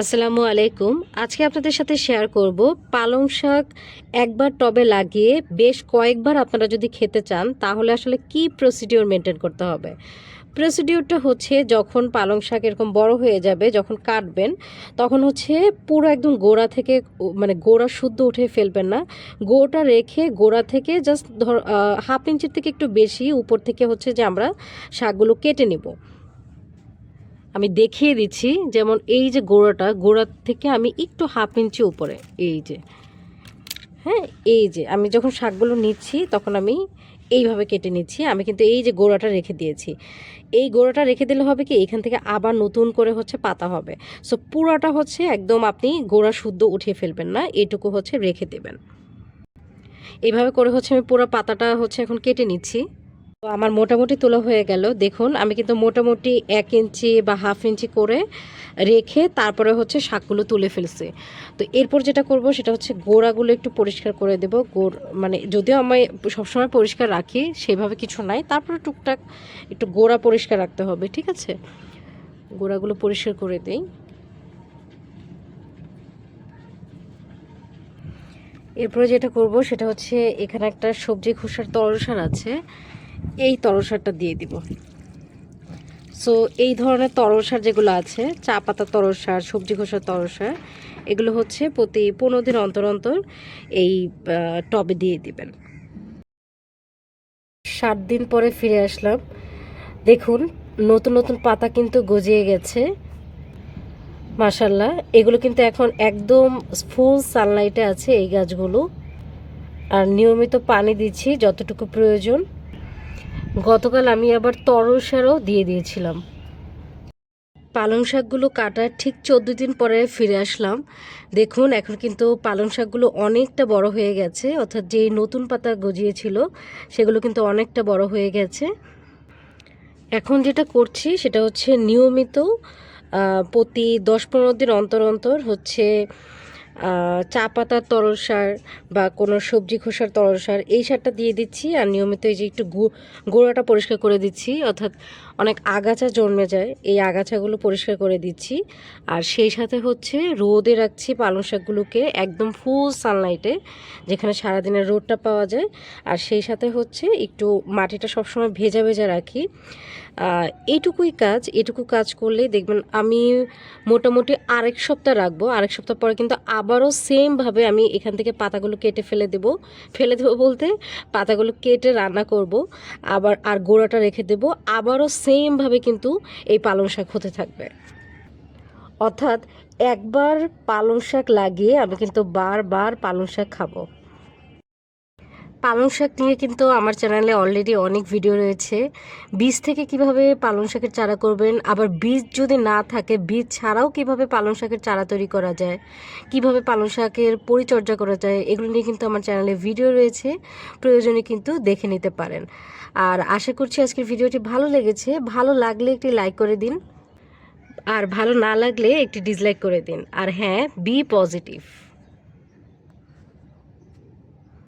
আসসালামু আলাইকুম। আজকে আপনাদের সাথে শেয়ার করব পালং শাক একবার টবে লাগিয়ে বেশ কয়েকবার আপনারা যদি খেতে চান, তাহলে আসলে কি প্রসিডিওর মেনটেন করতে হবে? প্রসিডিওরটা হচ্ছে যখন পালং শাক এরকম বড় হয়ে যাবে, যখন কাটবেন, তখন হচ্ছে পুরো একদম গোড়া থেকে মানে গোড়া শুদ্ধ উঠে ফেলবেন না। গোড়াটা রেখে গোড়া থেকে জাস্ট ধর হাফ ইঞ্চির থেকে একটু বেশি, উপর থেকে হচ্ছে যে আমরা শাকগুলো কেটে নেব। আমি দেখিয়ে দিচ্ছি, যেমন এই যে গোড়াটা গোড়ার থেকে আমি একটু হাফ ইঞ্চি উপরে, এই যে। হ্যাঁ এই যে, আমি যখন শাকগুলো নিচ্ছি, তখন আমি এইভাবে কেটে নিচ্ছি, আমি কিন্তু এই যে গোড়াটা রেখে দিয়েছি। এই গোড়াটা রেখে দিলে হবে কি, এখান থেকে আবার নতুন করে হচ্ছে পাতা হবে। সো পুরাটা হচ্ছে একদম আপনি গোড়া শুদ্ধ উঠিয়ে ফেলবেন না এইটুকু হচ্ছে রেখে দেবেন। এইভাবে করে হচ্ছে আমি পুরো পাতাটা হচ্ছে এখন কেটে নিচ্ছি। তো আমার মোটামুটি তোলা হয়ে গেল। দেখুন, আমি কিন্তু মোটামুটি এক ইঞ্চি বা হাফ ইঞ্চি করে রেখে তারপরে হচ্ছে শাকগুলো তুলে ফেলছি। তো এরপর যেটা করব সেটা হচ্ছে গোড়াগুলো একটু পরিষ্কার করে দেব। গোড় মানে যদিও আমি সবসময় পরিষ্কার রাখি, সেভাবে কিছু নাই। তারপরে টুকটাক একটু গোড়া পরিষ্কার রাখতে হবে, ঠিক আছে? গোড়াগুলো পরিষ্কার করে দিই। এরপরে যেটা করব সেটা হচ্ছে এখানে একটা সবজি খোসার তরসার আছে। এই তরসারটা দিয়ে দিব। সো এই ধরনের তরসার যেগুলো আছে, চা পাতা তরসার সবজি খোসার তরসার এগুলো হচ্ছে প্রতি পনেরো দিন অন্তর অন্তর এই টবে দিয়ে দিবেন। সাত দিন পরে ফিরে আসলাম। দেখুন, নতুন নতুন পাতা কিন্তু গজিয়ে গেছে। মাশাল্লাহ এগুলো কিন্তু এখন একদম ফুল সানলাইটে আছে এই গাছগুলো। আর নিয়মিত পানি দিচ্ছি যতটুকু প্রয়োজন। গতকাল আমি আবার তরল সারও দিয়ে দিয়েছিলাম। পালং শাকগুলো কাটার ঠিক চোদ্দ দিন পরে ফিরে আসলাম। দেখুন, এখন কিন্তু পালং শাকগুলো অনেকটা বড় হয়ে গেছে, অর্থাৎ যে নতুন পাতা গজিয়েছিল, সেগুলো কিন্তু অনেকটা বড় হয়ে গেছে। এখন যেটা করছি, সেটা হচ্ছে নিয়মিত প্রতি দশ পনেরো দিন অন্তর অন্তর হচ্ছে চা পাতার তরল সার বা কোনো সবজি খোসার তরল সার, এই সারটা দিয়ে দিচ্ছি আর নিয়মিত এই যে একটু গোড়াটা পরিষ্কার করে দিচ্ছি, অর্থাৎ অনেক আগাছা জন্মে যায়, এই আগাছাগুলো পরিষ্কার করে দিচ্ছি। আর সেই সাথে হচ্ছে রোদে রাখছি পালং শাকগুলোকে একদম ফুল সানলাইটে যেখানে সারাদিনের রোদটা পাওয়া যায়। আর সেই সাথে হচ্ছে একটু মাটিটা সবসময় ভেজা ভেজা রাখি। এইটুকুই কাজ এটুকু কাজ করলে দেখবেন আমি মোটামুটি আরেক সপ্তাহ রাখব, আরেক সপ্তাহ পরে কিন্তু আবারও সেমভাবে আমি এখান থেকে পাতাগুলো কেটে ফেলে দেব। ফেলে দেবো বলতে পাতাগুলো কেটে রান্না করব, আবার আর গোড়াটা রেখে দেব, আবারও সেমভাবে কিন্তু এই পালং শাক হতে থাকবে। অর্থাৎ একবার পালং শাক লাগিয়ে আমি কিন্তু বারবার পালং শাক খাব। পালং শাক নিয়ে কিন্তু আমার চ্যানেলে অলরেডি অনেক ভিডিও রয়েছে। বীজ থেকে কীভাবে পালং শাকের চারা করবেন? আবার বীজ যদি না থাকে, বীজ ছাড়াও কীভাবে পালং শাকের চারা তৈরি করা যায়? কীভাবে পালং শাকের পরিচর্যা করা যায়? এগুলো নিয়ে কিন্তু আমার চ্যানেলে ভিডিও রয়েছে। প্রয়োজনে কিন্তু দেখে নিতে পারেন। আর আশা করছি আজকের ভিডিওটি ভালো লেগেছে। ভালো লাগলে একটি লাইক করে দিন। আর ভালো না লাগলে একটি ডিসলাইক করে দিন। আর হ্যাঁ বি পজিটিভ